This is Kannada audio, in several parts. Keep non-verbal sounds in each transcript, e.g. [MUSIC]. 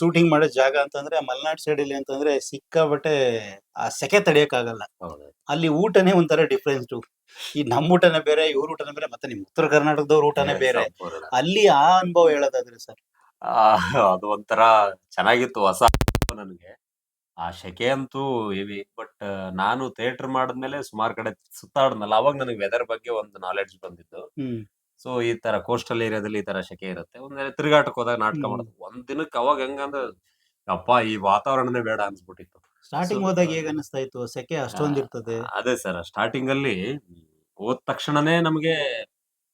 ಶೂಟಿಂಗ್ ಮಾಡೋ ಜಾಗ ಅಂತಂದ್ರೆ ಮಲ್ನಾಡ್ ಸೈಡ್ ಅಲ್ಲಿ ಅಂತಂದ್ರೆ ಸಿಕ್ಕಾಬಟ್ಟೆ ಆ ಸೆಕೆ ತಡಿಯಕ್ ಆಗಲ್ಲ ಅಲ್ಲಿ ಊಟನೇ ಒಂಥರ ಡಿಫ್ರೆನ್ಸ್ ಈ ನಮ್ಮ ಊಟನೇ ಬೇರೆ ಇವ್ರ ಊಟನೇ ಬೇರೆ ಮತ್ತೆ ನಿಮ್ ಉತ್ತರ ಕರ್ನಾಟಕದವ್ರ ಊಟನೇ ಬೇರೆ. ಅಲ್ಲಿ ಆ ಅನುಭವ ಹೇಳೋದಾದ್ರೆ ಸರ್? ಆ, ಅದು ಒಂಥರ ಚೆನ್ನಾಗಿತ್ತು ಹೊಸ ನನಗೆ. ಆ ಶೆಕೆ ಅಂತೂ ಹೆವಿ ಬಟ್ ನಾನು ಥಿಯೇಟರ್ ಮಾಡಿದ್ಮೇಲೆ ಸುಮಾರು ಕಡೆ ಸುತ್ತಾಡ್ನಲ್ಲ ಅವಾಗ ನನಗೆ ವೆದರ್ ಬಗ್ಗೆ ಒಂದು ನಾಲೆಡ್ಜ್ ಬಂದಿದ್ದು. ಹ್ಮ್. ಸೊ ಈ ತರ ಕೋಸ್ಟಲ್ ಏರಿಯಾದಲ್ಲಿ ಈ ತರ ಶೆಕೆ ಇರುತ್ತೆ. ಒಂದ್ ತಿರುಗಾಟಕ್ಕೆ ಹೋದಾಗ ನಾಟಕ ಮಾಡುದು. ಒಂದ್ ದಿನಕ್ಕೆ ಅವಾಗ ಹೆಂಗಂದ್ರೆ ಅಪ್ಪ ಈ ವಾತಾವರಣನೇ ಬೇಡ ಅನ್ಸ್ಬಿಟ್ಟಿತ್ತು. ಸ್ಟಾರ್ಟಿಂಗ್ ಹೋದಾಗ ಹೇಗ ಅನಿಸ್ತಾ ಇತ್ತು ಸೆಕೆ ಅಷ್ಟೊಂದ್ ಇರ್ತದೆ. ಅದೇ ಸರ್ ಸ್ಟಾರ್ಟಿಂಗ್ ಅಲ್ಲಿ ಹೋದ ತಕ್ಷಣನೇ ನಮಗೆ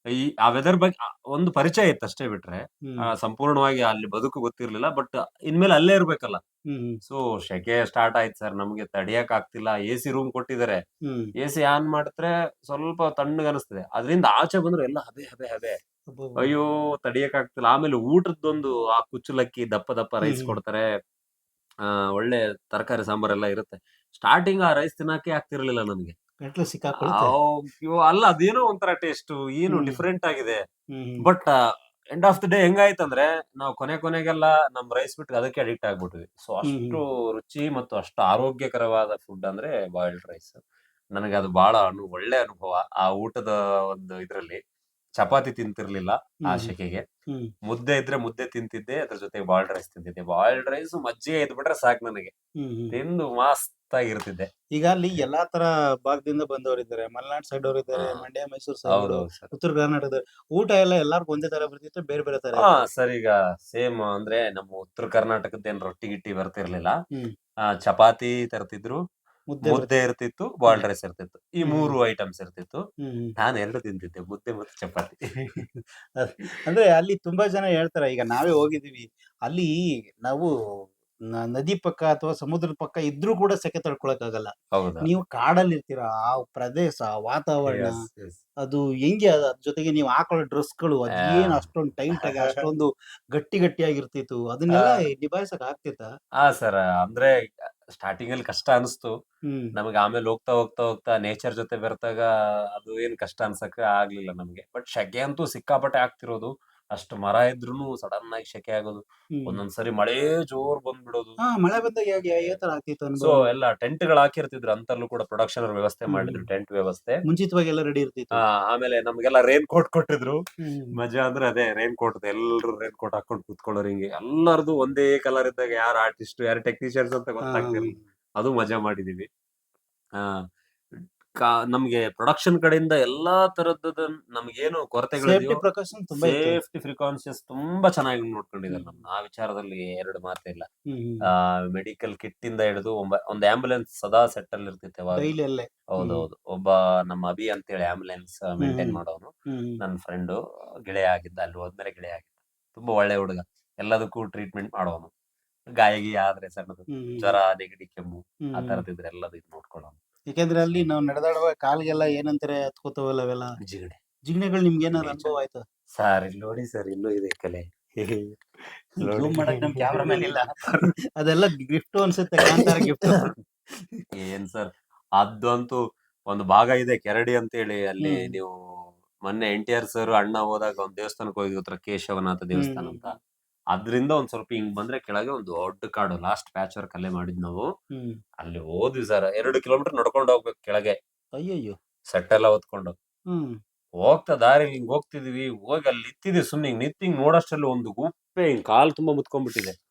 ಈ ಆ ವೆದರ್ ಬಗ್ಗೆ ಒಂದು ಪರಿಚಯ ಇತ್ತು ಅಷ್ಟೇ ಬಿಟ್ರೆ. ಸಂಪೂರ್ಣವಾಗಿ ಅಲ್ಲಿ ಬದುಕು ಗೊತ್ತಿರ್ಲಿಲ್ಲ ಬಟ್ ಇನ್ಮೇಲೆ ಅಲ್ಲೇ ಇರ್ಬೇಕಲ್ಲ. ಹ್ಮ್. ಹ್ಮ್ ಸೊ ಶೆಕೆ ಸ್ಟಾರ್ಟ್ ಆಯ್ತು ಸರ್. ನಮ್ಗೆ ತಡಿಯಕ್ ಆಗ್ತಿಲ್ಲ. ಎ ಸಿ ರೂಮ್ ಕೊಟ್ಟಿದ್ದಾರೆ ಹ್ಮ್. ಎ ಸಿ ಆನ್ ಮಾಡಿದ್ರೆ ಸ್ವಲ್ಪ ತಣ್ಣಗೆ ಅನಿಸ್ತದೆ. ಅದರಿಂದ ಆಚೆ ಬಂದ್ರೆ ಎಲ್ಲ ಹಬೆ ಹಬೆ ಹಬೆ. ಅಬ್ಬಬ್ಬ. ಅಯ್ಯೋ ತಡಿಯಕ್ ಆಗ್ತಿಲ್ಲ. ಆಮೇಲೆ ಊಟದ್ದೊಂದು ಆ ಕುಚ್ಚಲಕ್ಕಿ ದಪ್ಪ ದಪ್ಪ ರೈಸ್ ಹ್ಮ್. ಕೊಡ್ತಾರೆ. ಆ ಒಳ್ಳೆ ತರಕಾರಿ ಸಾಂಬಾರೆಲ್ಲ ಇರುತ್ತೆ. ಸ್ಟಾರ್ಟಿಂಗ್ ಆ ರೈಸ್ ತಿನ್ನಕ್ಕೆ ಆಗ್ತಿರ್ಲಿಲ್ಲ ನನಗೆ. ಗಂಟ್ಲು ಸಿಕ್ಕಾಕೊಳುತ್ತೆ. ಅಯ್ಯೋ, ಅಲ್ಲ ಅದೇನೋ ಒಂಥರ ಟೇಸ್ಟ್ ಏನು ಹ್ಮ್. ಡಿಫ್ರೆಂಟ್ ಆಗಿದೆ. ಹ್ಮ್ but end of the day ಹೆಂಗಾಯ್ತಂದ್ರೆ ನಾವು ಕೊನೆ ಕೊನೆಗೆಲ್ಲ ನಮ್ ರೈಸ್ ಬಿಟ್ಟು ಅದಕ್ಕೆ ಅಡಿಕ್ಟ್ ಆಗ್ಬಿಟ್ವಿ. ಸೊ ಅಷ್ಟು ರುಚಿ ಮತ್ತು ಅಷ್ಟು ಆರೋಗ್ಯಕರವಾದ ಫುಡ್ ಅಂದ್ರೆ ಬಾಯ್ಲ್ಡ್ ರೈಸ್ ನನಗೆ ಅದು ಬಹಳ ಅನು ಒಳ್ಳೆ ಅನುಭವ ಆ ಊಟದ ಒಂದು ಇದ್ರಲ್ಲಿ. ಚಪಾತಿ ತಿಂತಿರ್ಲಿಲ್ಲ ಆ ಶೆಕೆಗೆ. ಮುದ್ದೆ ಇದ್ರೆ ಮುದ್ದೆ ತಿಂತಿದ್ದೆ ಅದ್ರ ಜೊತೆ ಬಾಯ್ಲ್ಡ್ ರೈಸ್ ತಿಂತಿದ್ದೆ. ಬಾಯ್ಲ್ಡ್ ರೈಸ್ ಮಜ್ಜಿಗೆ ಇದ್ಬಿಟ್ರೆ ಸಾಕು ನನಗೆ. ತಿಂದು ಮಸ್ತ್ ಆಗಿರ್ತಿದ್ದೆ ಈಗ ಅಲ್ಲಿ ಎಲ್ಲಾ ತರ ಭಾಗದಿಂದ ಬಂದವರಿದ್ದಾರೆ ಮಲೆನಾಡ್ ಸೈಡ್ ಅವರು ಇದ್ದಾರೆ ಮಂಡ್ಯ ಮೈಸೂರು ಸೈಡ್ ಉತ್ತರ ಕರ್ನಾಟಕದ ಊಟ ಎಲ್ಲ ಎಲ್ಲಾರ್ಗು ಒಂದೇ ತರ ಬರ್ತಿತ್ತು ಬೇರೆ ಬೇರೆ ತರ ಹಾ ಸರಿ ಈಗ ಸೇಮ್ ಅಂದ್ರೆ ನಮ್ಮ ಉತ್ತರ ಕರ್ನಾಟಕದ ಏನ್ ರೊಟ್ಟಿ ಗಿಟ್ಟಿ ಬರ್ತಿರ್ಲಿಲ್ಲ. ಚಪಾತಿ ತರ್ತಿದ್ರು. ಮುದ್ದೆ ಇರ್ತಿತ್ತು ಬಾಲ್ ರೈಸ್ ಇರ್ತಿತ್ತು. ಈ. ಮೂರು ಐಟಮ್ಸ್ ಇರ್ತಿತ್ತು. ನಾನು ಎರಡು ತಿಂತಿದ್ದೆ ಮುದ್ದೆ ಮತ್ತು ಚಪಾತಿ. [LAUGHS] ಅಂದ್ರೆ ಅಲ್ಲಿ ತುಂಬಾ ಜನ ಹೇಳ್ತಾರೆ ಈಗ ನಾವೇ ಹೋಗಿದೀವಿ ಅಲ್ಲಿ ನಾವು ನದಿ ಪಕ್ಕ ಅಥವಾ ಸಮುದ್ರದ ಪಕ್ಕ ಇದ್ರೂ ಕೂಡ ಸೆಕೆ ತಡ್ಕೊಳಕ್ ಆಗಲ್ಲ ನೀವು ಕಾಡಲ್ಲಿ ಇರ್ತೀರಾ ಆ ಪ್ರದೇಶ ವಾತಾವರಣ. ಅದು ಹೆಂಗೆ ಅದ್- ಅದ್ರ ಜೊತೆಗೆ ನೀವು ಹಾಕೊಳ್ಳೋ ಡ್ರೆಸ್ಗಳು ಅದೇನ್. ಅಷ್ಟೊಂದು ಟೈಟ್ ಆಗಿ ಅಷ್ಟೊಂದು ಗಟ್ಟಿ ಗಟ್ಟಿಯಾಗಿರ್ತಿತ್ತು ಅದನ್ನೆಲ್ಲ ನಿಭಾಯಿಸಕ್ ಆಗ್ತಿತ್ತ? ಹಾ ಸರ್ ಅಂದ್ರೆ ಸ್ಟಾರ್ಟಿಂಗ್ ಅಲ್ಲಿ ಕಷ್ಟ ಅನಿಸ್ತು. ನಮ್ಗೆ ಆಮೇಲೆ ಹೋಗ್ತಾ ಹೋಗ್ತಾ ಹೋಗ್ತಾ ನೇಚರ್ ಜೊತೆ ಬೆರೆತಾಗ ಅದು ಏನ್ ಕಷ್ಟ ಅನ್ಸಕ್ಕೆ ಆಗ್ಲಿಲ್ಲ ನಮ್ಗೆ. ಬಟ್ ಶೆಕೆ ಅಂತೂ ಸಿಕ್ಕಾಪಟ್ಟೆ ಆಗ್ತಿರೋದು. ಅಷ್ಟು ಮರ ಇದ್ರೂನು ಸಡನ್ ಆಗಿ ಶೆಕೆ ಆಗೋದು. ಒಂದೊಂದ್ ಒಂದೊಂದ್ಸರಿ ಮಳೆ ಜೋರ್ ಬಂದ್ಬಿಡೋದು. ಹಾ ಮಳೆ ಬಂದಾಗ ಹೇಗೆ ಯಾವ ತರ ಆಗ್ತಿತ್ತು ಸೊ ಅನುಭವ ಎಲ್ಲ ಟೆಂಟ್ಗಳು ಹಾಕಿರ್ತಿದ್ರು. ಅಂತಲ್ಲೂ ಕೂಡ ಪ್ರೊಡಕ್ಷನ್ ವ್ಯವಸ್ಥೆ ಹ್ಮ್. ಮಾಡಿದ್ರು ಟೆಂಟ್ ವ್ಯವಸ್ಥೆ. ಮುಂಚಿತವಾಗಿ ಎಲ್ಲ ರೆಡಿ ಇರ್ತಿತ್ತು. ಆ, ಆಮೇಲೆ ನಮ್ಗೆಲ್ಲ ರೈನ್ ಕೋಟ್ ಕೊಟ್ಟಿದ್ರು. ಹ್ಮ್. ಮಜಾ ಅಂದ್ರೆ ಅದೇ ರೈನ್ ಕೋಟ್ ಎಲ್ಲರೂ ರೈನ್ ಕೋಟ್ ಹಾಕೊಂಡು ಕುತ್ಕೊಳ್ಳೋರು ಹಿಂಗೆ. ಎಲ್ಲರದು ಒಂದೇ ಕಲರ್ ಇದ್ದಾಗ ಯಾರು ಆರ್ಟಿಸ್ಟ್ ಯಾರು ಟೆಕ್ನಿಷಿಯನ್ಸ್ ಅಂತ ಗೊತ್ತಾಗ್ತಿರಲಿಲ್ಲ. ಗೊತ್ತಾಗ್ತಿರ್ಲಿಲ್ಲ ಅದು ಮಜಾ ಮಾಡಿದೀವಿ. ಆ. ಕಾ- ನಮ್ಗೆ ಪ್ರೊಡಕ್ಷನ್ ಕಡೆಯಿಂದ ಎಲ್ಲಾ ತರದ ನಮ್ಗೇನು ಕೊರತೆಗಳು ತುಂಬಾ ಸೇಫ್ಟಿ ಪ್ರಿಕಾನ್ಶಿಯಸ್ ತುಂಬಾ ಚೆನ್ನಾಗಿ ನೋಡ್ಕೊಂಡಿದ್ದಾರೆ ನಮ್ಮ ನಮ್ನ. ಆ ವಿಚಾರದಲ್ಲಿ ಎರಡು ಮಾತಿಲ್ಲ. ಮೆಡಿಕಲ್ ಕಿಟ್ ಇಂದ ಹಿಡಿದು ಒಂದ್ ಆಂಬುಲೆನ್ಸ್ ಸದಾ ಸೆಟ್ ಅಲ್ಲಿ ಇರ್ತಿತ್ತು ಹೌದೌದು. ಒಬ್ಬ ನಮ್ಮ ಅಭಿ ಅಂತ ಹೇಳಿ ಆಂಬುಲೆನ್ಸ್ ಮೇಂಟೈನ್. ಮಾಡೋನು. ನನ್ನ ಫ್ರೆಂಡು ಗೆಳೆಯ ಆಗಿದ್ದ ಅಲ್ಲಿ ಹೋದ್ಮೇಲೆ ಗೆಳೆಯ ಆಗಿದ್ದ. ತುಂಬಾ ಒಳ್ಳೆ ಹುಡುಗ. ಎಲ್ಲದಕ್ಕೂ ಟ್ರೀಟ್ಮೆಂಟ್ ಮಾಡೋನು. ಗಾಯಗಿ ಗೀಯ ಆದ್ರೆ ಸಣ್ಣದು. ಜ್ವರ ನೆಗಡಿ ಕೆಮ್ಮು. ಆ ತರದಿದ್ರೆ ಎಲ್ಲದ ಇದ್ ನೋಡ್ಕೊಳ್ಳೋನು. ಯಾಕಂದ್ರೆ ಅಲ್ಲಿ ನಾವು ನಡೆದಾಡುವ ಕಾಲ್ಗೆಲ್ಲ ಏನಂತಾರೆ ಹತ್ಕೋತಾವಲ್ಲ ಅವೆಲ್ಲ? ಜಿಗಣೆ. ಜಿಗಣೆಗಳು ನಿಮ್ಗೆ ಏನಾದ್ರು ಅನುಭವ ಆಯ್ತು? ಸರ್ ಇಲ್ಲಿ ನೋಡಿ ಸರ್ ಇಲ್ಲೂ ಇದೆ ಕಲೆ. [LAUGHS] ಜೂಮ್ ಮಾಡಕ್ ನಮ್ [LAUGHS] ಇಲ್ಲ. ಅದೆಲ್ಲ ಗಿಫ್ಟ್ ಅನ್ಸುತ್ತೆ ಕಾಂತಾರ ಗಿಫ್ಟ್ ಏನ್ ಸರ್ ಅದಂತೂ ಒಂದು ಭಾಗ ಇದೆ ಕೆರಡಿ ಅಂತ ಹೇಳಿ ಅಲ್ಲಿ ಹ್ಮ್. ನೀವು ಮೊನ್ನೆ ಎನ್ ಟಿ ಆರ್ ಸರ್ ಅಣ್ಣ ಹೋದಾಗ ಒಂದ್ ದೇವಸ್ಥಾನಕ್ಕೆ ಹೋಗಿದ್ರು ಕೇಶವನಾಥ ದೇವಸ್ಥಾನ ಅಂತ. ಅದ್ರಿಂದ ಒಂದ್ ಸ್ವಲ್ಪ ಹಿಂಗ್ ಬಂದ್ರೆ ಕೆಳಗೆ ಒಂದು ದೊಡ್ಡ ಕಾಡು ಲಾಸ್ಟ್ ಪ್ಯಾಚ್ ವರ್ಕ್ ಅಲ್ಲೇ ಮಾಡಿದ್ ನಾವು. ಹ್ಮ್. ಅಲ್ಲಿ ಹೋದ್ವಿ ಸರ್ ಎರಡು ಕಿಲೋಮೀಟರ್ ನಡ್ಕೊಂಡು ಹೋಗ್ಬೇಕು ಕೆಳಗೆ. ಅಯ್ಯಯ್ಯೋ. ಸೆಟ್ ಎಲ್ಲ ಹೊತ್ಕೊಂಡು. ಹ್ಮ್. ಹೋಗ್ತಾ ದಾರಿ ಹಿಂಗ್ ಹೋಗ್ತಿದೀವಿ ಹೋಗಿ ಅಲ್ಲಿ ನಿಂತಿದ್ವಿ ಸುಮ್ನೆ ಹಿಂಗ್ ನಿಂತ್ ಹಿಂಗ್ ನೋಡಷ್ಟಲ್ಲಿ ಒಂದು ಗುಪ್ಪೆ ಹಿಂಗ್ ಕಾಲ್ ತುಂಬಾ ಮುತ್ಕೊಂಡ್ಬಿಟ್ಟಿದೆ.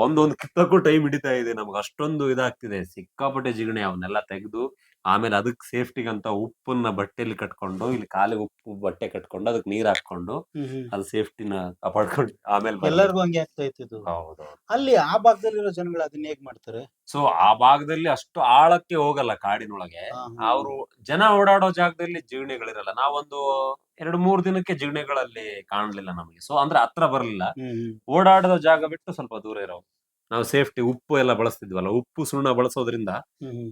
ಒಂದೊಂದು ಕಿತ್ತಕ್ಕೂ ಟೈಮ್ ಹಿಡಿತಾ ಇದೆ ನಮ್ಗೆ ಅಷ್ಟೊಂದು ಇದಾಗ್ತಿದೆ ಸಿಕ್ಕಾಪಟ್ಟೆ ಜಿಗಣೆ ಅವನ್ನೆಲ್ಲ ತೆಗೆದು ಆಮೇಲೆ ಅದಕ್ಕೆ ಸೇಫ್ಟಿಗಂತ ಉಪ್ಪನ್ನ ಬಟ್ಟೆಲಿ ಕಟ್ಕೊಂಡು ಇಲ್ಲಿ ಕಾಲಿಗೆ ಉಪ್ಪು ಬಟ್ಟೆ ಕಟ್ಕೊಂಡು ಅದಕ್ಕೆ ನೀರ್ ಹಾಕೊಂಡು ಹ್ಮ್ ಹ್ಮ್. ಅದು ಸೇಫ್ಟಿನ ಕಾಪಾಡ್ಕೊಂಡು ಆಮೇಲೆ. ಎಲ್ಲರಿಗೂ ಹಂಗೆ ಇದು. ಹೌದು ಅಲ್ಲಿ ಆ ಭಾಗದಲ್ಲಿರೋ ಜನಗಳು ಅದನ್ನ ಹೇಗ್ ಮಾಡ್ತಾರೆ ಸೊ ಆ ಭಾಗದಲ್ಲಿ ಅಷ್ಟು ಆಳಕ್ಕೆ ಹೋಗಲ್ಲ ಕಾಡಿನೊಳಗೆ ಹಾ, ಹಾ. ಅವರು ಜನ ಓಡಾಡೋ ಜಾಗದಲ್ಲಿ ಜೀವಣಿಗಳಿರಲ್ಲ ನಾವೊಂದು ಎರಡು ಮೂರು ದಿನಕ್ಕೆ ಜಿಗಣೆಗಳಲ್ಲಿ ಕಾಣಲಿಲ್ಲ ನಮಗೆ. ಸೊ ಅಂದ್ರೆ ಹತ್ರ ಬರಲಿಲ್ಲ. ಹ್ಮ್. ಜಾಗ ಬಿಟ್ಟು ಸ್ವಲ್ಪ ದೂರ ಇರೋ ನಾವು ಸೇಫ್ಟಿ ಉಪ್ಪು ಎಲ್ಲ ಬಳಸ್ತಿದ್ವಲ್ಲ ಉಪ್ಪು ಸುಣ್ಣ ಬಳಸೋದ್ರಿಂದ.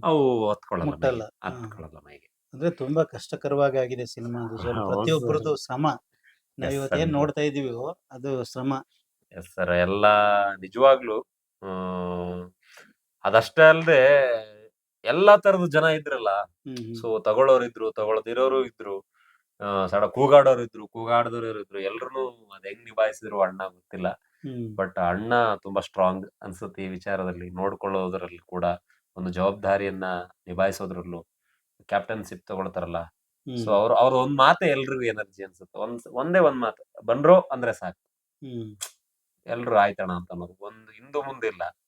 ಅವು ಹತ್ಕೊಳ್ಳಲ್ಲ ಮುಟ್ಟಲ್ಲ. ಮೈಗೆ. ಹತ್ಕೊಳ್ಳಲ್ಲ ಮೈಗೆ ಅಂದ್ರೆ ತುಂಬಾ ಕಷ್ಟಕರವಾಗಿ ಆಗಿದೆ ಸಿನಿಮಾ ಹೌದು. ಪ್ರತಿಯೊಬ್ಬರದು ಶ್ರಮ. ನಾವ್ Yes, ಇವತ್ತು ಏನ್ sir. ನೋಡ್ತಾ ಇದೀವಿ ಅದು ಶ್ರಮ. ಎಸ್ ಸರ್ ಎಲ್ಲ ನಿಜವಾಗ್ಲೂ ಹ್ಮ್ ಅದಷ್ಟೇ ಅಲ್ಲದೆ ಎಲ್ಲಾ ತರದ ಜನ ಇದ್ರಲ್ಲ. ಸೊ ತಗೊಳ್ಳೋರು ಇದ್ರು ತಗೊಳ್ಳೋರಿದ್ರು ತಗೊಳ್ದಿರೋರು ಇದ್ರು. ಸಡ ಕೂಗಾಡೋರು ಇದ್ರು ಕೂಗಾಡದವ್ರು ಇದ್ರು ಎಲ್ರು ಅದ್ ಹೆಂಗ್ ನಿಭಾಯಿಸಿದ್ರು ಅಣ್ಣ ಗೊತ್ತಿಲ್ಲ. ಬಟ್ ಅಣ್ಣ ತುಂಬಾ ಸ್ಟ್ರಾಂಗ್ ಅನ್ಸುತ್ತೆ ಈ ವಿಚಾರದಲ್ಲಿ. ನೋಡ್ಕೊಳ್ಳೋದ್ರಲ್ಲಿ ಕೂಡ ಒಂದು ಜವಾಬ್ದಾರಿಯನ್ನ ನಿಭಾಯಿಸೋದ್ರಲ್ಲೂ ಕ್ಯಾಪ್ಟನ್ಶಿಪ್ ತಗೊಳ್ತಾರಲ್ಲ. ಸೊ ಅವ್ರ ಅವ್ರ ಒಂದ್ ಮಾತೆ ಎಲ್ರಿಗೂ ಎನರ್ಜಿ ಅನ್ಸುತ್ತೆ. ಒಂದ್ ಒಂದೇ ಒಂದ್ ಮಾತು ಬಂದ್ರು ಅಂದ್ರೆ ಸಾಕು. ಎಲ್ರು ಆಯ್ತಣ ಅಂತ ಅನ್ನೋದು. ಒಂದು ಹಿಂದೂ ಮುಂದೆ ಇಲ್ಲ ಹ್ಮ್ ಹ್ಮ್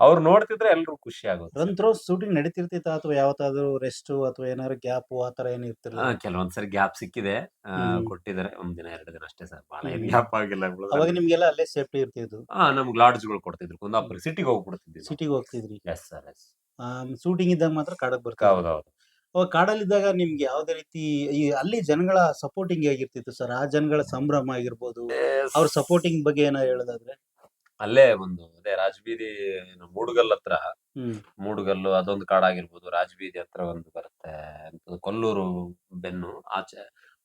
ಅವ್ರು ನೋಡ್ತಿದ್ರೆ ಎಲ್ರು ಖುಷಿ ಆಗೋದು ರನ್ ಥ್ರೋ ಶೂಟಿಂಗ್ ನಡೀತಿರ್ತಿತ್ತ ಅಥವಾ ಯಾವತ್ತಾದ್ರು ರೆಸ್ಟ್ ಅಥವಾ ಏನಾದ್ರು ಗ್ಯಾಪ್ ಆ ತರ ಇರ್ತಿರ್ಲಿಲ್ಲ? ಆ, ಕೆಲವೊಂದ್ಸರಿ ಗ್ಯಾಪ್ ಸಿಕ್ಕಿದೆ. ಕೊಟ್ಟಿದ್ದಾರೆ. ಒಂದ್ ದಿನ ಎರಡು ದಿನ ಅಷ್ಟೇ ಸರ್. ಬಹಳ ಏನ್ ಗ್ಯಾಪ್ ಆಗಿಲ್ಲ ಅವಾಗ ನಿಮ್ಗೆಲ್ಲ ಅಲ್ಲೇ ಸೇಫ್ಟಿ ಇರ್ತಿದ್ದು ಹಾ ನಮ್ಗೆ ಲಾಡ್ಜ್ಗಳು ಕೊಡ್ತಿದ್ರು. ಕುಂದಾಪುರ ಸಿಟಿಗೆ ಹೋಗ್ಬಿಡ್ತಿದ್ವಿ ಸಿಟಿಗೆ ಹೋಗ್ತಿದ್ರಿ? ಎಸ್ ಸರ್ ಎಸ್ ಶೂಟಿಂಗ್ ಇದ್ದಾಗ ಮಾತ್ರ ಕಾಡಕ್ ಬರ್ತಾರೆ ಹೌದೌದು. ಅವಾಗ ಕಾಡಲ್ಲಿದ್ದಾಗ ನಿಮ್ಗೆ ಯಾವ್ದೇ ರೀತಿ ಈ ಅಲ್ಲಿ ಜನಗಳ ಸಪೋರ್ಟಿಂಗ್ ಆಗಿರ್ತಿತ್ತು ಸರ್? ಆ ಜನಗಳ ಸಂಭ್ರಮ ಆಗಿರ್ಬೋದು ಅವ್ರ ಸಪೋರ್ಟಿಂಗ್ ಬಗ್ಗೆ ಏನೋ ಹೇಳೋದಾದ್ರೆ? ಅಲ್ಲೇ ಒಂದು ಅದೇ ರಾಜಬೀದಿ ಏನು ಮೂಡುಗಲ್ ಹತ್ರ. ಹ್ಮ್. ಮೂಡುಗಲ್ಲು ಅದೊಂದು ಕಾಡಾಗಿರ್ಬೋದು ರಾಜಬೀದಿ ಹತ್ರ ಒಂದು ಬರುತ್ತೆ ಎಂತದು ಕೊಲ್ಲೂರು ಬೆನ್ನು ಆಚೆ.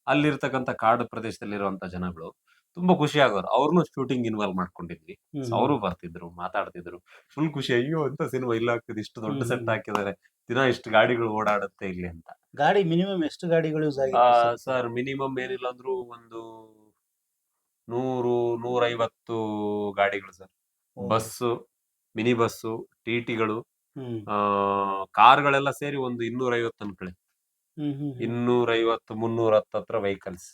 ಅಲ್ಲಿರ್ತಕ್ಕಂಥ ಕಾಡು ಪ್ರದೇಶದಲ್ಲಿರುವಂತ ಜನಗಳು ತುಂಬಾ ಖುಷಿ ಆಗೋರು ಅವ್ರನ್ನೂ ಶೂಟಿಂಗ್ ಇನ್ವಾಲ್ವ್ ಮಾಡ್ಕೊಂಡಿದ್ವಿ ಅವರು ಬರ್ತಿದ್ರು ಮಾತಾಡ್ತಿದ್ರು. ಫುಲ್ ಖುಷಿ ಅಯ್ಯೋ ಅಂತ ಸಿನಿಮಾ ಇಲ್ಲ ಆಗ್ತದೆ ಇಷ್ಟು ದೊಡ್ಡ ಹ್ಮ್. ಸೆಟ್ ಹಾಕಿದ್ದಾರೆ. ದಿನ ಇಷ್ಟು ಗಾಡಿಗಳು ಓಡಾಡುತ್ತೆ ಇಲ್ಲಿ ಅಂತ. ಗಾಡಿ ಮಿನಿಮಮ್ ಎಷ್ಟು ಗಾಡಿಗಳು ಯೂಸ್ ಆಗಿದೆ ಸರ್? ಮಿನಿಮಮ್ ಏನಿಲ್ಲ ಅಂದ್ರೂ ಒಂದು ನೂರು ನೂರೈವತ್ತು ಗಾಡಿಗಳು ಸರ್. ಬಸ್ಸು ಮಿನಿ ಬಸ್ಸು ಟಿಟಿಗಳು ಆ ಕಾರ್ಗಳೆಲ್ಲ ಸೇರಿ ಒಂದು ಇನ್ನೂರ ಐವತ್ತು ಅನ್ಕೊಳ್ಳಿ ಇನ್ನೂರೈವತ್ತು ಮುನ್ನೂರ ಹತ್ತತ್ರ ವೆಹಿಕಲ್ಸ್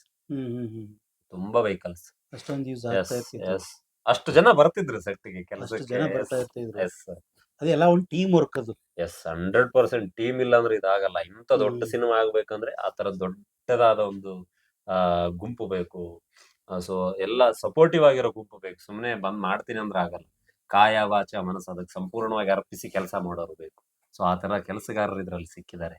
ತುಂಬಾ ವೆಹಿಕಲ್ಸ್ ಅಷ್ಟು ಜನ ಬರ್ತಿದ್ರು ಸೆಟ್ಗೆ ಕೆಲಸ ಅದೆಲ್ಲ ಒಂದು ಟೀಮ್ ವರ್ಕ್ ಅದು. ಎಸ್ ಹಂಡ್ರೆಡ್ ಪರ್ಸೆಂಟ್ ಟೀಮ್ ಇಲ್ಲ ಅಂದ್ರೆ ಇದಾಗಲ್ಲ. ಇಂತ ದೊಡ್ಡ. ಸಿನಿಮಾ ಆಗ್ಬೇಕಂದ್ರೆ ಆ ತರ ದೊಡ್ಡದಾದ ಒಂದು ಆ ಗುಂಪು ಬೇಕು. ಸೊ ಎಲ್ಲ ಸಪೋರ್ಟಿವ್ ಆಗಿರೋ ಗುಂಪು ಬೇಕು. ಸುಮ್ನೆ ಬಂದ್ ಮಾಡ್ತೀನಿ ಅಂದ್ರೆ ಆಗಲ್ಲ. ಕಾಯ ವಾಚ ಮನಸ್ಸು ಅದಕ್ಕೆ ಸಂಪೂರ್ಣವಾಗಿ ಅರ್ಪಿಸಿ ಕೆಲಸ ಮಾಡೋರು ಬೇಕು. ಸೊ ಆ ತರ ಕೆಲಸಗಾರರು ಇದ್ರಲ್ಲಿ ಸಿಕ್ಕಿದ್ದಾರೆ.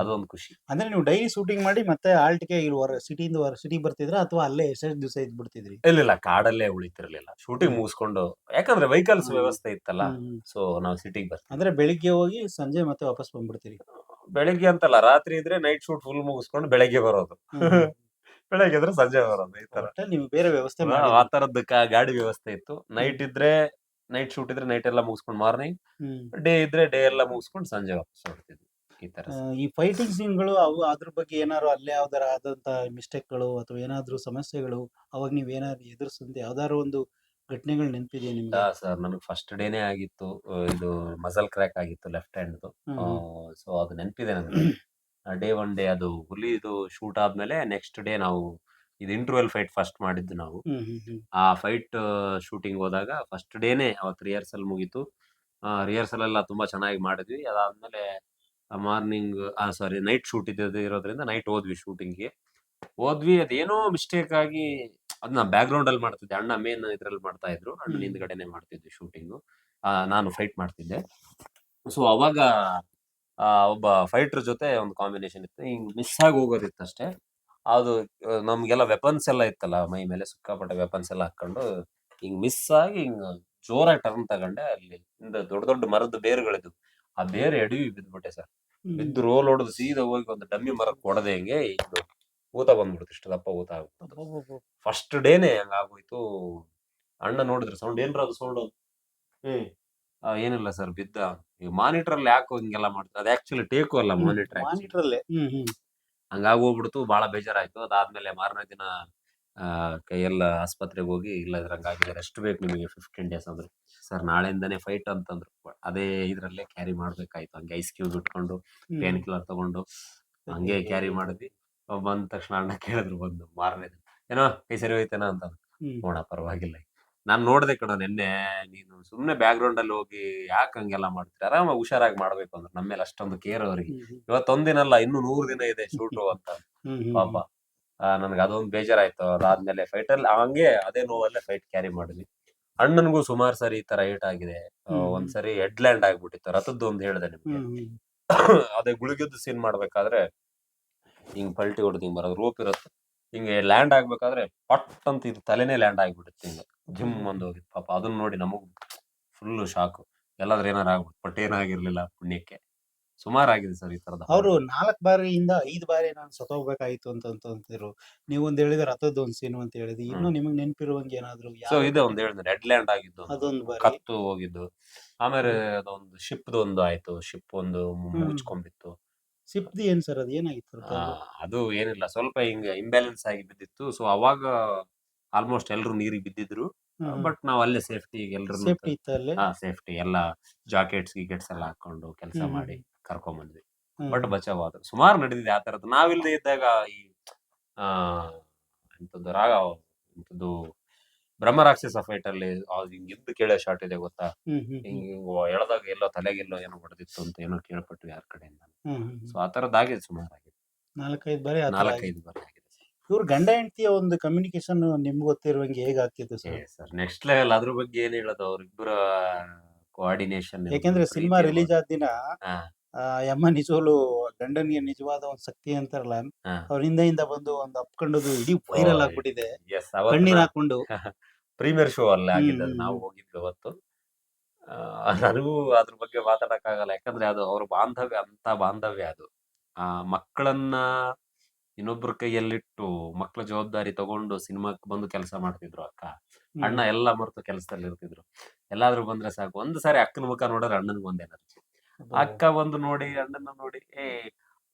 ಅದೊಂದು ಖುಷಿ. ಅಂದ್ರೆ ನೀವು ಡೈಲಿ ಶೂಟಿಂಗ್ ಮಾಡಿ ಮತ್ತೆ ಆಲ್ಟಿಗೆ ಇಲ್ಲಿ ಹೊರ ಸಿಟಿಯಿಂದ ಹೊರ ಸಿಟಿ ಬರ್ತಿದ್ರ ಅಥವಾ ಅಲ್ಲೇ ಎಷ್ಟೆಷ್ಟು ದಿವಸ ಇದ್ ಬಿಡ್ತಿದ್ರಿ ಇಲ್ಲ ಕಾಡಲ್ಲೇ ಉಳಿತಿರ್ಲಿಲ್ಲ. ಶೂಟಿಂಗ್. ಮುಗಿಸ್ಕೊಂಡು ಯಾಕಂದ್ರೆ ವೆಹಿಕಲ್ಸ್ ವ್ಯವಸ್ಥೆ ಇತ್ತಲ್ಲ. ಸೊ ನಾವು ಸಿಟಿಗೆ ಬರ್ತೀವಿ. ಅಂದ್ರೆ ಬೆಳಿಗ್ಗೆ ಹೋಗಿ ಸಂಜೆ ಮತ್ತೆ ವಾಪಸ್ ಬಂದ್ಬಿಡ್ತೀರಿ? ಬೆಳಿಗ್ಗೆ ಅಂತಲ್ಲ ರಾತ್ರಿ ಇದ್ರೆ ನೈಟ್ ಶೂಟ್ ಫುಲ್ ಮುಗಿಸ್ಕೊಂಡು ಬೆಳಗ್ಗೆ ಬರೋದು. ಬೆಳಗ್ಗೆ ಇದ್ರೆ ಸಂಜೆ ಬರೋದು ಈ ತರ. ನೀವು ಬೇರೆ ವ್ಯವಸ್ಥೆ ಆ ತರದ್ದು ಗಾಡಿ ವ್ಯವಸ್ಥೆ ಇತ್ತು. ನೈಟ್ ಇದ್ರೆ ನೈಟ್ ಶೂಟ್ ಇದ್ರೆ ನೈಟ್ ಎಲ್ಲ ಮುಗಿಸ್ಕೊಂಡು ಮಾರ್ನಿಂಗ್ ಡೇ ಇದ್ರೆ ಡೇ ಎಲ್ಲ ಮುಗಿಸ್ಕೊಂಡು ಸಂಜೆ ವಾಪಸ್ ಹೊರಡ್ತಿದ್ವಿ. ಈ ತರ ಈ ಫೈಟಿಂಗ್ ಸೀನ್ಗಳು ಅವು ಅದ್ರ ಬಗ್ಗೆ ಏನಾದ್ರು ಅಲ್ಲೇ ಯಾವ್ದಾರ ಆದಂತ ಮಿಸ್ಟೇಕ್ಗಳು ಅಥವಾ ಏನಾದ್ರು ಸಮಸ್ಯೆಗಳು ಅವಾಗ ನೀವ್ ಏನಾದ್ರು ಎದುರಿಸಿದ ಯಾವ್ದಾದ್ರು ಒಂದು ಘಟನೆಗಳು ನೆನಪಿದೆಯಾ ನಿಮ್ಗೆ? ಸರ್. ನನಗೆ ಫಸ್ಟ್ ಡೇನೆ ಆಗಿತ್ತು. ಇದು ಮಸಲ್ ಕ್ರ್ಯಾಕ್ ಆಗಿತ್ತು ಲೆಫ್ಟ್ ಹ್ಯಾಂಡ್ ಸೊ ಅದು ನೆನಪಿದೆ ನನಗೆ. [COUGHS] ಡೇ ಒನ್ ಡೇ ಅದು ಹುಲಿದು ಶೂಟ್ ಆದ್ಮೇಲೆ ನೆಕ್ಸ್ಟ್ ಡೇ ನಾವು ಇದು ಇಂಟರ್ವೆಲ್ ಫೈಟ್ ಫಸ್ಟ್ ಮಾಡಿದ್ದು ನಾವು. ಆ ಫೈಟ್ ಶೂಟಿಂಗ್ ಹೋದಾಗ ಫಸ್ಟ್ ಡೇನೆ ಅವತ್ತು ರಿಹರ್ಸಲ್ ಮುಗೀತು. ರಿಹರ್ಸಲ್ ಎಲ್ಲ ತುಂಬಾ ಚೆನ್ನಾಗಿ ಮಾಡಿದ್ವಿ. ಅದಾದ್ಮೇಲೆ ಮಾರ್ನಿಂಗ್ ಸಾರಿ ನೈಟ್ ಶೂಟ್ ಇದ್ದದ್ದು ಇರೋದ್ರಿಂದ ನೈಟ್ ಹೋದ್ವಿ ಶೂಟಿಂಗ್ಗೆ ಹೋದ್ವಿ ಅದೇನೋ ಮಿಸ್ಟೇಕ್ ಆಗಿ ಅದನ್ನ ಬ್ಯಾಕ್ ಗ್ರೌಂಡ್ ಅಲ್ಲಿ ಮಾಡ್ತಿದ್ದೆ. ಅಣ್ಣ ಮೇನ್ ಇದ್ರಲ್ಲಿ ಮಾಡ್ತಾ ಇದ್ರು. ಅಣ್ಣ. ಹಿಂದ್ಗಡೆನೆ ಮಾಡ್ತಿದ್ವಿ ಶೂಟಿಂಗು ನಾನು ಫೈಟ್ ಮಾಡ್ತಿದ್ದೆ. ಸೊ ಅವಾಗ ಆ, ಒಬ್ಬ ಫೈಟರ್ ಜೊತೆ ಒಂದು ಕಾಂಬಿನೇಷನ್ ಇತ್ತು. ಹಿಂಗ್ ಮಿಸ್ ಆಗಿ ಹೋಗೋದಿತ್ತು ಅಷ್ಟೇ. ಅದು ನಮಗೆಲ್ಲ ವೆಪನ್ಸ್ ಎಲ್ಲ ಇತ್ತಲ್ಲ ಮೈ ಮೇಲೆ ಸಿಕ್ಕಾಪಟ್ಟೆ ವೆಪನ್ಸ್ ಎಲ್ಲ ಹಾಕೊಂಡು ಹಿಂಗ್ ಮಿಸ್ ಆಗಿ ಹಿಂಗ್ ಜೋರಾಗಿ ಟರ್ನ್ ತಗೊಂಡೆ. ಅಲ್ಲಿ ಹಿಂದ ದೊಡ್ಡ ದೊಡ್ಡ ಮರದ ಬೇರುಗಳಿದ್ವು. ಆ ಬೇರೆ ಎಡವಿ ಬಿದ್ಬಿಟ್ಟೆ ಸರ್. ಹ್ಮ್. ಬಿದ್ದು ರೋಲ್ ಹೊಡೆದು ಸೀದಾ ಹೋಗಿ ಒಂದು ಡಮ್ಮಿ ಮರ ಕೊಡದೆ ಹಿಂಗೆ ಇದು ಊತ ಬಂದ್ಬಿಡ್ತು. ಇಷ್ಟು ದಪ್ಪ ಊತ. ಫಸ್ಟ್ ಡೇನೆ ಹಂಗಾಗೋಯ್ತು ಅಣ್ಣ ನೋಡಿದ್ರು ಸೌಂಡ್ ಏನ್ರ ಅದು ಸೌಂಡ್? ಆ, ಏನಿಲ್ಲ ಸರ್ ಬಿದ್ದ ಈಗ ಮಾನಿಟರ್ ಅಲ್ಲಿ ಯಾಕೋ ಹಿಂಗೆಲ್ಲ ಮಾಡ್ತಾರೆ ಅದು ಆಕ್ಚುಲಿ ಟೇಕು ಅಲ್ಲ ಮಾನಿಟರ್ ಮಾನಿಟರ್ ಅಲ್ಲಿ. ಹ್ಮ್ ಹ್ಮ್. ಹಂಗಾಗೋಗ್ಬಿಡ್ತು ಬಹಳ ಬೇಜಾರಾಯ್ತು. ಅದಾದ್ಮೇಲೆ ಮಾರನೇ ದಿನ ಆ, ಕೈಯೆಲ್ಲ ಆಸ್ಪತ್ರೆಗೆ ಹೋಗಿ ಇಲ್ಲ ಇದ್ರ ಹಂಗಾಗಿದೆ ರೆಸ್ಟ್ ಬೇಕು ನಿಮಗೆ ಫಿಫ್ಟೀನ್ ಡೇಸ್ ಅಂದ್ರೆ ಸರ್ ನಾಳೆಯಿಂದನೇ ಫೈಟ್ ಅಂತಂದ್ರು. ಅದೇ ಇದ್ರಲ್ಲೇ ಕ್ಯಾರಿ ಮಾಡ್ಬೇಕಾಯ್ತು. ಹಂಗೆ ಐಸ್ ಕ್ಯೂಬ್ ಇಟ್ಕೊಂಡು. ಪೇನ್ ಕಿಲ್ಲರ್ ತಗೊಂಡು ಹಂಗೆ ಕ್ಯಾರಿ ಮಾಡಿದ್ವಿ. ಅವ್ ಬಂದ ತಕ್ಷಣ ಅಣ್ಣ ಕೇಳಿದ್ರು ಬಂದು ಮಾರನೇ ದಿನ. ಏನೋ ಕೈ ಸರಿ ಹೋಯ್ತೇನ ಅಂತ ಹ್ಮ್. ನೋಡ ಪರವಾಗಿಲ್ಲ. ನಾನ್ ನೋಡ್ದೆ ಕಣ ನಿನ್ನೆ ನೀನು ಸುಮ್ನೆ ಬ್ಯಾಕ್ ಗ್ರೌಂಡ್ ಅಲ್ಲಿ ಹೋಗಿ ಯಾಕೆ ಹಂಗೆಲ್ಲ ಮಾಡ್ತೀರ? ಆರಾಮಾಗಿ ಹುಷಾರಾಗಿ ಮಾಡ್ಬೇಕು ಅಂದ್ರೆ ನಮ್ಮ ಮೇಲೆ ಅಷ್ಟೊಂದು ಕೇರ್ ಅವ್ರಿಗೆ. ಇವತ್ತೊಂದಿನಲ್ಲ ಇನ್ನು ನೂರ್ ದಿನ ಇದೆ ಶೂಟು [LAUGHS] ಅಂತ. ಪಾಪ. ನನ್ಗೆ ಅದೊಂದು ಬೇಜಾರಾಯ್ತು. ಅದಾದ್ಮೇಲೆ ಫೈಟ್ ಅಲ್ಲಿ ಹಂಗೆ ಅದೇ ನೋವಲ್ಲೇ ಫೈಟ್ ಕ್ಯಾರಿ ಮಾಡಿದ್ವಿ. ಅಣ್ಣನ್ಗೂ ಸುಮಾರು ಸರಿ ಈ ತರ ಏಟ್ ಆಗಿದೆ. ಒಂದ್ಸರಿ ಹೆಡ್ ಲ್ಯಾಂಡ್ ಆಗ್ಬಿಟ್ಟಿತ್ತು. ರಥದ್ದು ಒಂದು ಹೇಳ್ದೆ ನಿಮ್ಗೆ. [COUGHS] ಅದೇ ಗುಳಿಗೆದ್ದು ಸೀನ್ ಮಾಡ್ಬೇಕಾದ್ರೆ ಹಿಂಗ್ ಪಲ್ಟಿ ಹೊಡೆದು ಹಿಂಗ್ ಬರೋದು. ರೋಪ್ ಇರುತ್ತೆ. ಹಿಂಗೆ ಲ್ಯಾಂಡ್ ಆಗ್ಬೇಕಾದ್ರೆ ಪಟ್ ಅಂತ ಇದು ತಲೆನೇ ಲ್ಯಾಂಡ್ ಆಗ್ಬಿಡುತ್ತೆ ಹಿಂಗೆ. ಜಿಮ್ ಒಂದು ಹೋಗಿದ್ ಪಾಪ ಅದನ್ನ ನೋಡಿ ನಮಗ್ ಫುಲ್ ಶಾಕ್ ಎಲ್ಲಾದ್ರೂ ಏನಾರ ಆಗ್ಬಿಟ್ಟು ಬಟ್ ಏನಾಗಿರ್ಲಿಲ್ಲ ಪುಣ್ಯಕ್ಕೆ. ಸುಮಾರು ಆಗಿದೆ ಸರ್ ಈ ತರದ ಅವರು ನಾಲ್ಕು ಬಾರಿಯಿಂದ ಐದು ಬಾರಿ ನಾನು ಸತ್ತೋಗ್ಬೇಕಾಯ್ತು ಅಂತ ಅಂತ ಅಂತಿರು ನೀವು ಒಂದ್ ಹೇಳಿದ್ರೆ ರಥದ್ದು ಒಂದ್ ಸೀನು ಅಂತ ಹೇಳಿದ್ರಿ ಇನ್ನು ನಿಮಗೆ ನೆನಪಿರುವಂಗೆ ಏನಾದ್ರು ಸೊ ಇದೆ ಒಂದು ಹೇಳಿದ್ರೆ ರೆಡ್ ಲ್ಯಾಂಡ್ ಆಗಿದ್ದು ಒಂದು. ಅದೊಂದು ಬಾರಿ. ಕತ್ತು ಹೋಗಿದ್ದು. ಆಮೇಲೆ ಅದೊಂದು ಶಿಪ್ ಒಂದು ಆಯ್ತು. ಶಿಪ್ ಒಂದು ಮು- ಹ್ಮ್. ಮುಚ್ಕೊಂಡ್ಬಿತ್ತು. ಸಿಪ್ದಿ ಏನ್ ಸರ್ ಅದು? ಏನಾಗಿತ್ತು ಆ, ಅದು? ಏನಿಲ್ಲ. ಸ್ವಲ್ಪ ಹಿಂಗ ಇಂಬ್ಯಾಲೆನ್ಸ್ ಆಗಿ ಬಿದ್ದಿತ್ತು. ಸೊ ಅವಾಗ ಆಲ್ಮೋಸ್ಟ್ ಎಲ್ರು ನೀರಿಗೆ ಬಿದ್ದಿದ್ರು. ಬಟ್ ನಾವು ಅಲ್ಲೇ ಸೇಫ್ಟಿ ಎಲ್ರು ಸೇಫ್ಟಿ ಇತ್ತು ಅಲ್ಲಿ? ಸೇಫ್ಟಿ ಎಲ್ಲ ಜಾಕೆಟ್ಸ್ ಗಿಕೆಟ್ಸ್ ಎಲ್ಲ ಹಾಕೊಂಡು ಕೆಲಸ ಹ್ಮ್, ಮಾಡಿ ಕರ್ಕೊಂಡ್ ಬಂದ್ವಿ. ಹ್ಮ್. ಬಟ್ ಬಚಾವ್ ಆದ್ರು ಸುಮಾರು ನಡೆದಿದೆ ಆ ತರದ್ದು. ನಾವಿಲ್ಲದೆ ಇದ್ದಾಗ ಈ ಆ ಎಂತದ್ದು ರಾಗ ಎಂತದ್ದು ಬ್ರಹ್ಮ ರಾಕ್ಷಸ ಫೈಟ್ ಅಲ್ಲಿ ಹಿಂಗ್ ಎದ್ದು ಕೇಳೋ ಶಾಟ್ ಇದೆ ಗೊತ್ತಾ? ಹಿಂಗ್ ಹಿಂಗ್ ಎಳ್ದಾಗ ಎಲ್ಲೋ ತಲೆಗೆಲ್ಲೋ ಏನೋ ಹೊಡೆದಿತ್ತು ಅಂತ ಏನೋ ಕೇಳ್ಪಟ್ಟು ಯಾರ ಕಡೆಯಿಂದ. ಸೊ ಆ ತರದ್ದಾಗಿದೆ ಸುಮಾರಾಗಿದೆ ನಾಲ್ಕೈದು ಬಾರಿ ನಾಲ್ಕೈದು ಬಾರಿ ಆಗಿದೆ ಇವ್ರ ಗಂಡ ಹೆಂಡತಿಯ ಒಂದು ಕಮ್ಯುನಿಕೇಶನ್ ನಿಮ್ಗೆ ಗೊತ್ತಿರುವಂಗೆ ಹೇಗಾಗ್ತಿತ್ತು ಸರ್? ಸರ್ ನೆಕ್ಸ್ಟ್ ಲೆವೆಲ್ ಅದ್ರ ಬಗ್ಗೆ ಏನ್ ಹೇಳೋದು? ಅವ್ರಿಬ್ಬರ ಕೋಆರ್ಡಿನೇಷನ್ ಯಾಕೆಂದ್ರೆ ಸಿನಿಮಾ ರಿಲೀಸ್ ಆದ ದಿನ. ಆ, ಯಮ್ಮ ನಿಜವಾಗ್ಲು ಗಂಡನಿಗೆ ನಿಜವಾದ ಒಂದು ಶಕ್ತಿ ಅಂತಾರಲ್ಲ ಹಾ. ಅವ್ರ ಹಿಂದೆಯಿಂದ ಬಂದು ಒಂದು ಅಪ್ಕೊಂಡದು ಇಡೀ ವೈರಲ್ ಆಗ್ಬಿಟ್ಟಿದೆ. ಎಸ್ ಕಣ್ಣೀರ್ ಹಾಕೊಂಡು [LAUGHS] ಪ್ರೀಮಿಯರ್ ಶೋ ಅಲ್ಲ ಆಗಿದ್ದು ಅದು ಹ್ಮ್, ನಾವು. ಹೋಗಿದ್ವಿ ಅವತ್ತು. ಆ, ನನಗೂ ಅದ್ರ ಬಗ್ಗೆ ಮಾತಾಡಕ್ ಆಗಲ್ಲ ಯಾಕಂದ್ರೆ ಅದು ಅವ್ರ ಬಾಂಧವ್ಯ ಅಂತ ಬಾಂಧವ್ಯ ಅದು. ಆ ಮಕ್ಕಳನ್ನ ಇನ್ನೊಬ್ರ ಕೈಯಲ್ಲಿಟ್ಟು ಮಕ್ಕಳ ಜವಾಬ್ದಾರಿ ತಗೊಂಡು ಸಿನಿಮಾಕ್ ಬಂದು ಕೆಲಸ ಮಾಡ್ತಿದ್ರು ಅಕ್ಕ. ಹ್ಮ್. ಅಣ್ಣ ಎಲ್ಲ ಮರೆತು ಕೆಲಸದಲ್ಲಿ ಇರ್ತಿದ್ರು ಎಲ್ಲಾದ್ರೂ ಬಂದ್ರೆ ಸಾಕು. ಒಂದ್ ಸಾರಿ ಅಕ್ಕನ ಮುಖ ನೋಡಿದ್ರೆ ಅಣ್ಣನ್ಗೆ ಒಂದ್ ಎನರ್ಜಿ. ಅಕ್ಕ ಬಂದು ನೋಡಿ ಅಣ್ಣನ ನೋಡಿ ಏ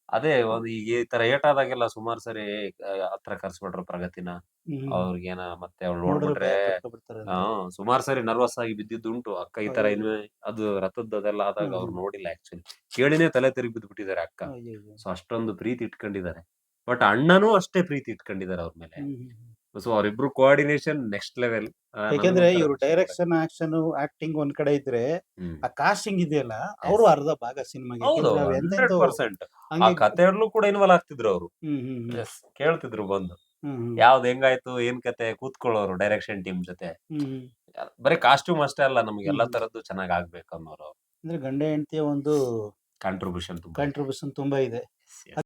ಅದೇ ಒಂದು ಈಗ ಈ ತರ ಏಟ್ ಆದಾಗೆಲ್ಲ ಸುಮಾರು ಸರಿ ಆ, ಹತ್ರ ಕರ್ಸ್ಬಿಟ್ರು ಪ್ರಗತಿನ. ಅವ್ರಿಗೇನ ಮತ್ತೆ ಅವ್ಳು ನೋಡ್ಬಿಟ್ರೆ. ಹಾ ಸುಮಾರು ಸರಿ ನರ್ವಸ್ ಆಗಿ ಬಿದ್ದಿದ್ದುಂಟು ಅಕ್ಕ ಈ ತರ. ಇನ್ವೆ ಅದು ರಥದ್ದು ಅದೆಲ್ಲ ಆದಾಗ ಹ್ಮ್. ಅವ್ರು ನೋಡಿಲ್ಲ ಆಕ್ಚುಲಿ ಕೇಳಿನೇ ತಲೆ ತಿರುಗಿ ಬಿದ್ದು ಬಿಟ್ಟಿದ್ದಾರೆ ಅಕ್ಕ. ಸೊ ಅಷ್ಟೊಂದು ಪ್ರೀತಿ ಇಟ್ಕೊಂಡಿದ್ದಾರೆ ಬಟ್ ಅಣ್ಣನೂ ಅಷ್ಟೇ ಪ್ರೀತಿ ಇಟ್ಕೊಂಡಿದ್ದಾರೆ ಅವ್ರ ಮೇಲೆ. ಸೊ ಅವರಿಬ್ರು ಕೋಆರ್ಡಿನೇಷನ್ ನೆಕ್ಸ್ಟ್ ಲೆವೆಲ್ ಯಾಕೆಂದ್ರೆ ಇವರು ಡೈರೆಕ್ಷನ್ ಆಕ್ಷನ್ ಆಕ್ಟಿಂಗ್ ಒಂದ್ ಕಡೆ ಇದ್ರೆ ಆ ಕಾಸ್ಟಿಂಗ್ ಇದೆಯಲ್ಲ ಅವರು ಅರ್ಧ ಭಾಗ ಹಂಗೆ ಕಥೆಯಲ್ಲೂ ಕೂಡ ಇನ್ವಾಲ್ವ್ ಆಗ್ತಿದ್ರು ಅವರು. ಕೇಳ್ತಿದ್ರು ಬಂದು. ಯಾವ್ದು ಹೆಂಗಾಯ್ತು ಏನ್ ಕತೆ ಕೂತ್ಕೊಳ್ಳೋರು ಡೈರೆಕ್ಷನ್ ಟೀಮ್ ಜೊತೆ. ಬರೀ ಕಾಸ್ಟ್ಯೂಮ್ ಅಷ್ಟೇ ಅಲ್ಲ ನಮ್ಗೆ ಎಲ್ಲಾ. ತರದ್ದು ಚೆನ್ನಾಗ್ ಆಗ್ಬೇಕು ಅನ್ನೋರು ಅಂದ್ರೆ ಗಂಡ ಹೆಂಡತಿಯ ಒಂದು ಕಾಂಟ್ರಿಬ್ಯೂಷನ್ ಕಾಂಟ್ರಿಬ್ಯೂಷನ್ ತುಂಬಾ ಇದೆ.